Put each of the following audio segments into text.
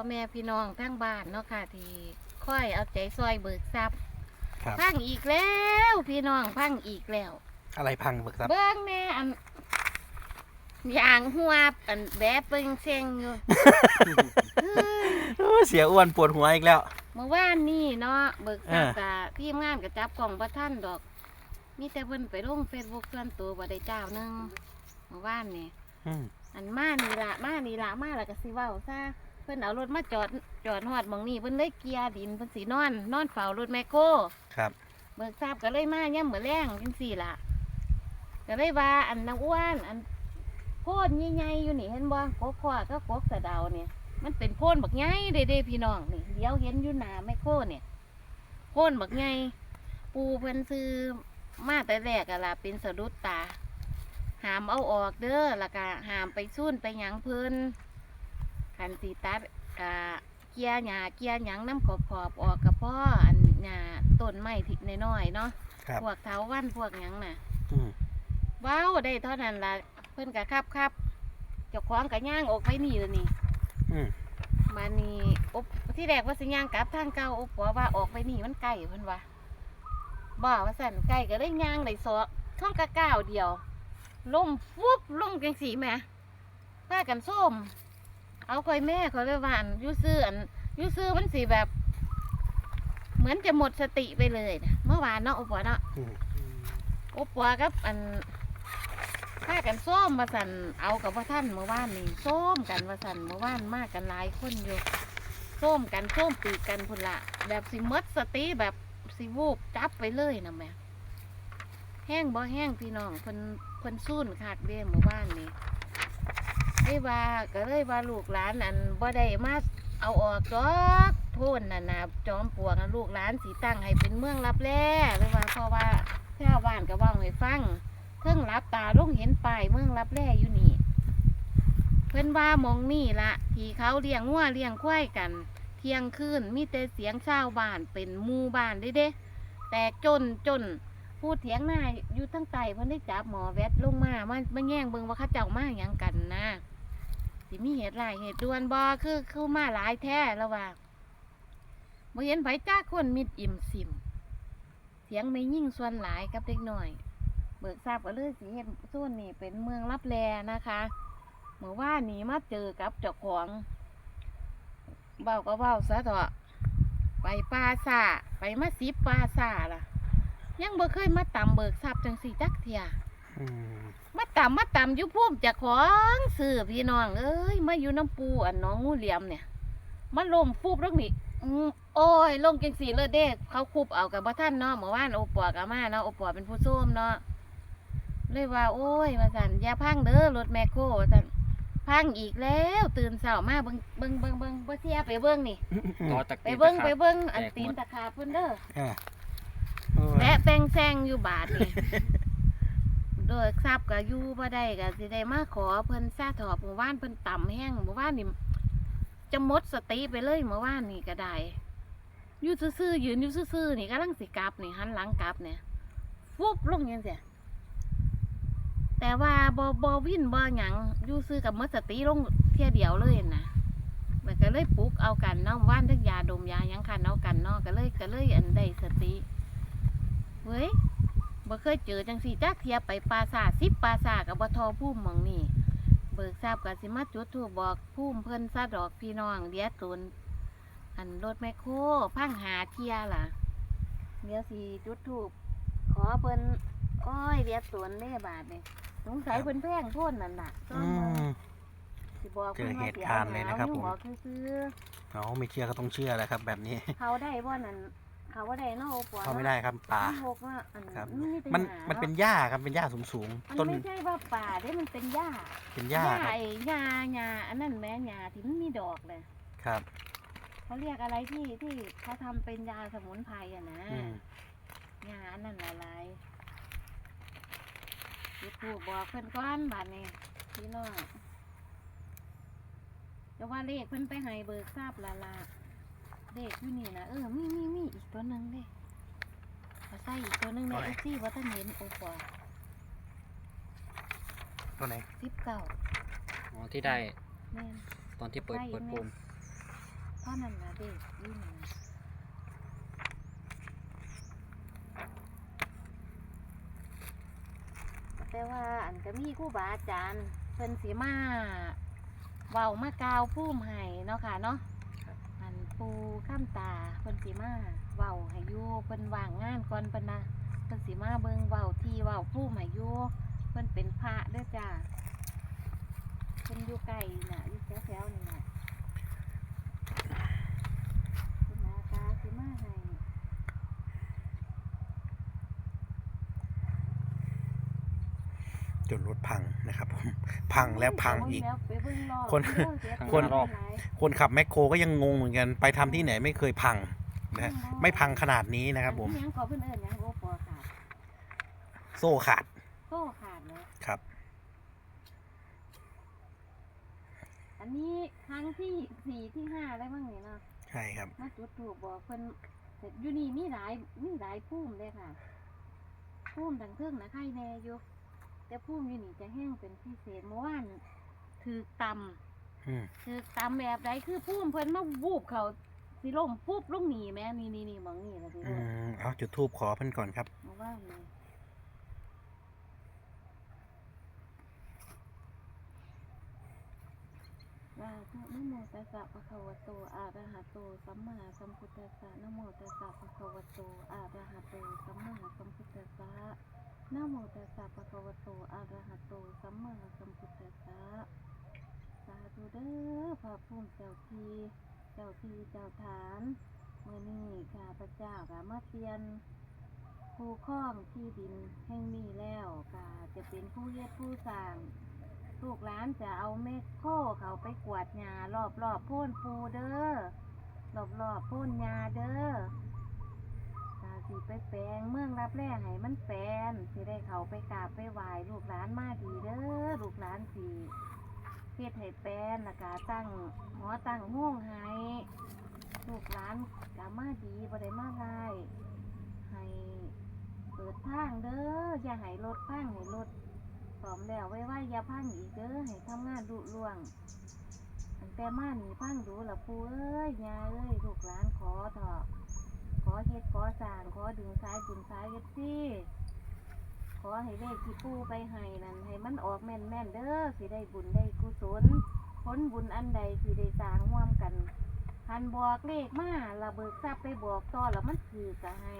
พ่อแม่พี่น้องทั้งบ้านเนาะค่ะ ที่ค่อยเอาใจซอยเบิกทรัพย์ครับ พังอีกแล้ว พี่น้องพังอีกแล้ว อะไรพังเบิกทรัพย์ เบิ้งแม่อันอย่างหัวอันแบบเปิงเซงอยู่เฮ้ยโอ้เสียอ้วนปวดหัวอีกแล้ว เมื่อวานนี่เนาะเบิกทรัพย์อ่ากับทีมงานกับจับกล่องประท่านดอก มีแต่เพิ่นไปลงเฟซบุ๊กส่วนตัวบ่ได้เจ้าหนึงเมื่อวานนี่ อืมอันมานี่ละมานี่ละมาแล้วก็สิเว้าซะเพิ่นเอารถมาจอดจอดฮอดหมองนี่เพิ่นเลยเกียร์ดินเพิ่นสินอน นอนเฝ้ารถแมคโครครับเบิกทราบก็เลยมาย่ำเหมือแรงจังสี่ล่ะก็เลยว่าอันนางอ้วนอันโพนใหญ่ๆอยู่นี่เห็นบ่กกขวาก็กกสะเดาเนี่ย มันเป็นโพนบักใหญ่เด้เด้พี่น้องนี่เดี๋ยวเห็นอยู่หน้าแมคโครเนี่ยโพนบักใหญ่ปูเพิ่นซื้อมาแต่แรกอะล่ะเป็นสะดุดตาหามเอาออกเด้อแล้วก็หามไปซุ่นไปหยังเพิ่น คันสีตัดกะเกียร์หญ้าเกียร์หยังน้ำขอบขอบๆออกกับพ่ออันหญ้าต้นไม้ทิศน้อยๆเนาะครับ พวกเถาวันพวกหยังน่ะ อืมว้าวได้เท่านั้นละเพิ่นกะครับครับเจ้าของกะย่างออกไปนี่เลยนี่อืมมานี่อบที่แรกว่าสิย่างกลับทางเก่าอบบอกว่าออกไปนี่มันใกล้เพิ่นว่าบ่ว่าสั่นใกล้ก็ได้ย่างได้สอกช่องกะก้าวเดียวล่มฟุบลงจังสีแหม่พากันส้ม เอาคอยแม่เขาเลยว่าอันอยูซื้ออันอยูซื้อมันสีแบบ เหมือนจะหมดสติไปเลยนะเมื่อวานเนาะอบบอกเนาะอืม โอ้ปัวกับอันพากันส้มมาสั่นเอากับว่าท่านเมื่อวานนี่ส้มกันมาสั่นเมื่อวานมากกันหลายคนอยู่ส้มกันส้มปีกกันพุ่นละแบบสิหมดสติแบบสิวูบจับไปเลยนะแม่ แห้งบ่แห้งพี่น้องเพิ่นเพิ่นสู้นขาดเบี้ยเมื่อวานนี่ ได้ว่าก็เลยว่าลูกหลานอันบ่ได้มาเอาออกดอกโทษน่ะนะจอมปลวกนะลูกหลานสีตั้งให้เป็นเมืองรับแร่หรือว่าเพราะว่าชาวบ้านก็ว่าให้ฟังเพิ่งรับตาลงเห็นป้ายเมืองรับแร่อยู่นี่ เพิ่นว่ามองนี่ละที่เขาเลี้ยงวัวเลี้ยงควายกัน เที่ยงคืนมีแต่เสียงชาวบ้านเป็นหมู่บ้านเด้เด้แตกจนจนพูดเถียงหน้าอยู่ทั้งไตเพิ่นได้จับหมอแวดลงมามามาแย่งเบิงว่าเขาเจ้ามาหยังกันนะ สิมีเหตุหลายเหตุด่วนบ่คือคือมาหลายแท้แล้วว่าบ่เห็นไผจ้าคนมิดอิ่มซิม เสียงไม่ยิ่งส่วนหลายกับเด็กหน่อย เบิกทราบก็เลยสีเห็นส่วนนี้เป็นเมืองรับแลนะคะเมื่อว่านี้มาเจอกับเจ้าของเบาก็เบาซะเถอะไปปลาซาไปมาซิบปลาซาล่ะ ยังบ่เคยมาตำเบิกทราบจังสีจักเทีย มมาตำมาตำอยู่พุ่มเจ้าของสื่อพี่น้องเอ้ยมาอยู่น้ำปูอันน้องงูเหลี่ยมเนี่ยมาลมฟูบตรงนี้อืมโอ้ยลงจังสีเลยเด้เขาคุบเอากับบ่ท่านเนาะเมื่อวานโอปอกับมาเนาะโอปอเป็นผู้ส้มเนาะเลยว่า โอ้ยมาสั่นอย่าพังเด้อรถแมคโครว่าสั่นพังอีกแล้ว ตื่นเช้ามาเบิ่งเบิ่งเบิ่งเบิ่งบ่เสียไปเบิ่งนี่ต่อตะไปเกียบเบิ่งตะไปขาบเบิ่งอันแตกหมดตีนตะขาบเพิ่นเด้ออ่าโอ้ยและแป้งแซงอยู่บาทนี่ โดยทราบก็อยู่บ่ได้ก็สิได้มาขอเพิ่นซาถอบหมู่บ้านเพิ่นต่ำแห้งหมู่บ้านนี่จะหมดสติไปเลยเมื่อวานนี่ก็ได้อยู่ซื่อๆยืนอยู่ซื่อๆนี่กำลังสิกลับนี่หันหลังกลับเนี่ยฟุบลงยังเสียแต่ว่าบ่บ่วินบ่หยังอยู่ซื่อกับหมดสติลงเที่ยเดียวเลยนะมันก็เลยปลุกเอากันเนาะว่านทั้งยาดมยาหยังคันเอากันเนาะก็เลยก็เลยอันได้สติเว้ย บ่เคยเจอจังสี่จักเทียไปปราสาทสิบปราสาทกับบ่ทอพุ่มหมองนี่ เบิกทราบกับสิมาจุดถูกบอกพุ่มเพิ่นซาดอกพี่น้องเดียวตุนอันรถแมคโครพังหาเทียล่ะเดี๋ยวสิจุดถูกขอเพิ่นอ้อยเดียวตุนได้บาทนี่สงสัยเพิ่นแพงโพ่นนั่นน่ะต้อืองเบิ่งมสิบอกเจอพิ่นว่าเหตุการณ์เลยนะครับสิผมเอาหยังบอกซื้อเอาไม่เชื่อก็ต้องเชื่อแหละครับ แบบนี้ ๆเขาได้บ่นั่น เขาว่าได้เนาะโอปอเข้าไม่ได้ครับป่า มันหกอะอันครับแต่มันหามันเาะเป็นหญ้าครับเป็นหญ้าสูงสูงมันๆต้นไม่ใช่ว่าป่าเด้มันเป็นหญ้าเป็นหญ้าครับไอ้หญ้าหญ้าอันนั้นแม่หญ้าที่มันมีดอกเลยครับเขาเรียกอะไรที่ที่เขาทำเป็นยาสมุนไพรอะนะอืมหญ้าอันนั้นอะไรยูทูบบอกเพิ่นก้อนบาดนี้พี่น้องจะว่าเลขเพิ่นไปให้เบิกทราบละละ เลขอยู่นี่นะเออมีมีมีอีกตัวหนึ่งเด้เขาใส่อีกตัวหนึ่งในตัวไหน เอซี่ว่าท่านเห็นโอปอตัวไหนสิบเก้าอ๋อที่ได้แม่น ตอนที่เปิดใช่เปิดแม่ปุ่มท่านั้นนะเด็กยิ่งแต่ว่าอันก็มีครูบาอาจารย์เพิ่นสีมาเว้ามากล่าวผู้มให้เนาะค่ะเนาะอัน ปูข้ามตาเพิ่นสีมาเว้าให้อยู่เพิ่นว่างงานก่อนเพิ่นนะเพิ่นสีมาเบิ่งเว้าที่เว้าผู้ให้อยู่เพิ่นเป็นพระเด้อจ้าเพิ่นอยู่ไกลน่ะอยู่แถวๆนี่น่ะคุณอาตาสิมาให้จนรถพังนะครับผม พังแล้วพังอีก คน คน คนขับแมคโครก็ยังงงเหมือนกัน ไปทำที่ไหนไม่เคยพังนะไม่พังขนาดนี้นะครับผมโซ่ขาดโซ่ขาดเลยครับ อันนี้ครั้งที่สี่ที่ห้าได้บ้างเนี่ยเนาะใช่ครับมาจุดถูกบอกเพิ่นอยู่นี่มีหลายมีหลายพุ่มเลยค่ะพุ่มดังเทิงนะไข่แน่อยู่ แต่พุ่มอยู่นี่จะแห้งเป็นพิเศษเมื่อวานถือตำอืมคือตามแบบใดคือพุ่มเพิ่นมาวูบเขาสิล่มปุ๊บลงหนีแม่นี่นี่นี่มองนี่ละสิอืมเอาจุดทูบขอเพิ่นก่อนครับมาว่านี่ว่าทุนะโมตัสสะภะคะวะโตอะระหะโตสัมมาสัมพุทธัสสะนะโมตัสสะภะคะวะโตอะระหะโตสัมมาสัมพุทธัสสะ นะโมตัสสะภะคะวะโตอะระหะโต สัมมาสัมพุทธัสสะ สาธุเด้อพระภูมิเจ้าที เจ้าทีเจ้าฐานเมื่อนี้ข้าพเจ้าก็มาเปลี่ยนผู้ครองที่ดินแห่งนี้แล้วก็จะเป็นผู้เฮ็ดผู้สร้างลูกหลานจะเอาเมฆโคเขาไปกวาดหญ้ารอบรอบๆพ่นปูเด้อรอบรอบๆพ่นหญ้าเด้อ ไปแปลงเมืองรับแร่ให้มันแปลนสิได้เขาไปกราบไปไหว้ลูกหลานมาดีเด้อลูกหลานสิเฮ็ดให้แปลนล้วก็ตั้งหอตั้งห้องให้ลูกหลานกามาดีบ่ได้มาลายให้เปิดทางเด้ออย่าให้รถพังให้รถสอมแล้วไว้ไว้อย่าพังอีกเด้อให้ทำงานดุล่วงตั้งแต่มาหนี่พังดูละปูเอ้ยยาเอ้ยลูกหลานขอเถอะ อเฮ็ดขอสร้างขอดึงสายบุญสายเฮ็ดซี่ขอให้เลขที่ปู่ไปให้นั่นให้มันออกแม่นแม่นๆเด้อสิได้บุญได้กุศลผลบุญอันใดสิได้สร้างร่วมกันหันบอกเลขมาระเบิกทรัพย์ไปบอกต่อแล้วมันคือกะให้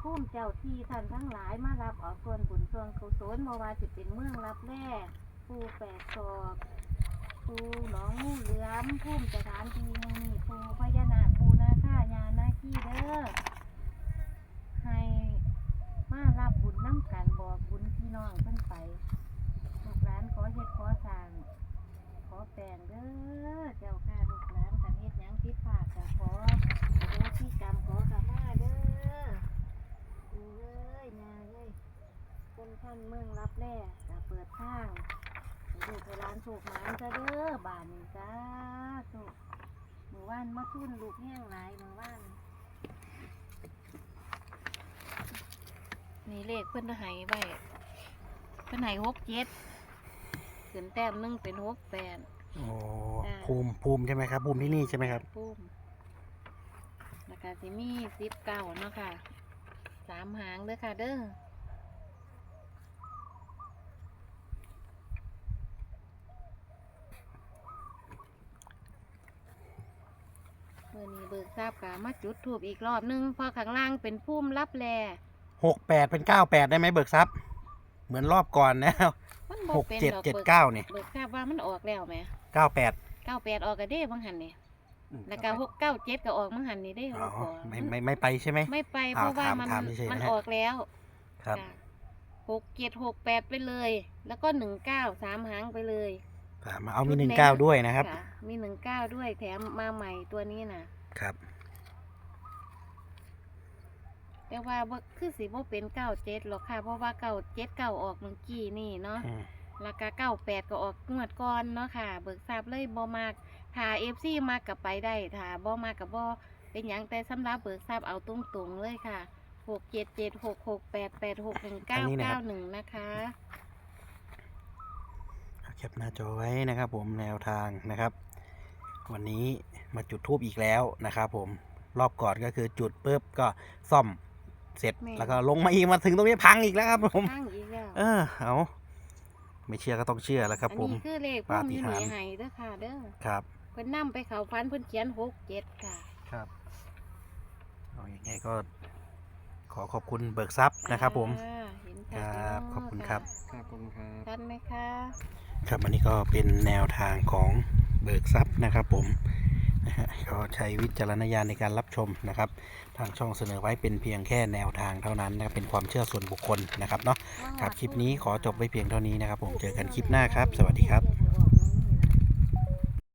พุ่มเจ้าที่ท่านทั้งหลายมารับเอาส่วนบุญส่วนกุศลมาว่าสิเป็นเมืองรับแร่ปูแปดศอกปูหนองงูเหลือมพุ่มสถานที่แห่งนี้ปูพญานาค่ายานาขี้เด้อให้ มารับบุญน้ำกันบอกบุญพี่น้องเพิ่นไปลูกหลานขอเฮ็ดขอสร้างขอแปลงเด้อเจ้าค่ะลูกหลานกันเฮ็ดหยังผิดพลาดก็ขอโหที่กรรมขอขมาเด้อปู่เอ้ยนาเอ้ย คนท่านเมืองรับแร่จะเปิดทางให้ลูกให้หลานถูกหมานซะเด้อบานนี้จ้าถูกเมื่อวานมาทุ่นลูกแห้งหลายเมื่อวานนี่เลขเพิ่นให้ไว้เพิ่นให้หกเจ็ดขึ้นแต้มหนึงเป็นหกแปด โอ้อ่า ภูมิภูมิใช่ไหมครับ ภูมิที่นี่ใช่ไหมครับ ปุ้มแล้วก็สิมีสิบเก้าเนาะค่ะ สามหางเด้อค่ะเด้อ มื่อนี้เบิกทราบกะมาจุดถูกอีกรอบนึงเพอข้างล่างเป็นพุ่มรับแลหกแปดเป็นเก้าแปดได้ไหมเบิกทรัพย์เหมือนรอบก่อนนะมันหบ่กเป็นเจ็ดดอกเจ็ดเบิกเก้าเนี่ยเบิกทราบว่ามันออกแล้วไหมเก้าแปดเก้าแปดออกก็ได้บางหันนี่แล้วก็หกเก้าเจ็ดก็ออกบางหันนี่ได้อ๋อหกไม่ไม่ไม่ไปใช่ไหม ไม่ไปเพอ้าวราะว่าถามมันถามเฉยๆมันนะฮะออกแล้วครับจ้ะหกเจ็ดหกแปดไปเลย แล้วก็หนึ่งเก้าสามหางไปเลย ถามมาเอามีหนึ่งเก้าด้วยนะครับค่ะมีหนึ่งเก้าด้วยแถมมาใหม่ตัวนี้น่ะครับ แต่ว่าบ่คือสิบ่เป็นเก้าเจ็ดหรอกค่ะ เพราะว่าเก้าเจ็ดเก้าออกเมื่อกี้นี่เนาะ อืมแล้วก็เก้าแปดก็ออกงวดก่อนเนาะค่ะ เบิกทราบเลยบ่มากถ้าเอฟซีมากกับไปได้ถ้าบ่มากกับบ่เป็นหยังแต่สำหรับเบิกทราบเอาตรงๆเลยค่ะหกเจ็ดเจ็ดหกหกแปดแปดหกหนึ่งเก้าเก้าหนึ่งนะคะเอาแค ปหน้าจอไว้นะครับ ผมแนวทางนะครับ วันนี้มาจุดทูบอีกแล้วนะครับ ผมรอบก่อนก็คือจุดปุ๊บก็ซ่อมเสร็จแล้วก็ลงมาอีกมาถึงตรงนี้พังอีกแล้วครับผมตั้งอีกแล้วเออเอาไม่เชื่อก็ต้องเชื่อแล้วครับอันผมนี้คือเลขพ่อปาฏิมีหหานีริย์ให้เด้อค่ะเด้อครับเพิ่นนำไปเขาฟันเพิ่นเขียนหกเจ็ดค่ะ ครับเอาอย่างไงก็ ขอขอบคุณเบิกทรัพย์นะครับผม อ่าเห็นคชัดรับเนาะขอบคุณครับ ครับผมครับชัดไหมคะ ครับอันนี้ก็เป็นแนวทางของเบิกทรัพย์นะครับผมนะฮะก็ใช้วิจารณญาณในการรับชมนะครับ ทางช่องเสนอไว้เป็นเพียงแค่แนวทางเท่านั้นนะครับเป็นความเชื่อส่วนบุคคลนะครับเนาะครับคลิปนี้ขอจบไว้เพียงเท่านี้นะครับ ผมเจอกันคลิปหน้าครับ สวัสดีครับ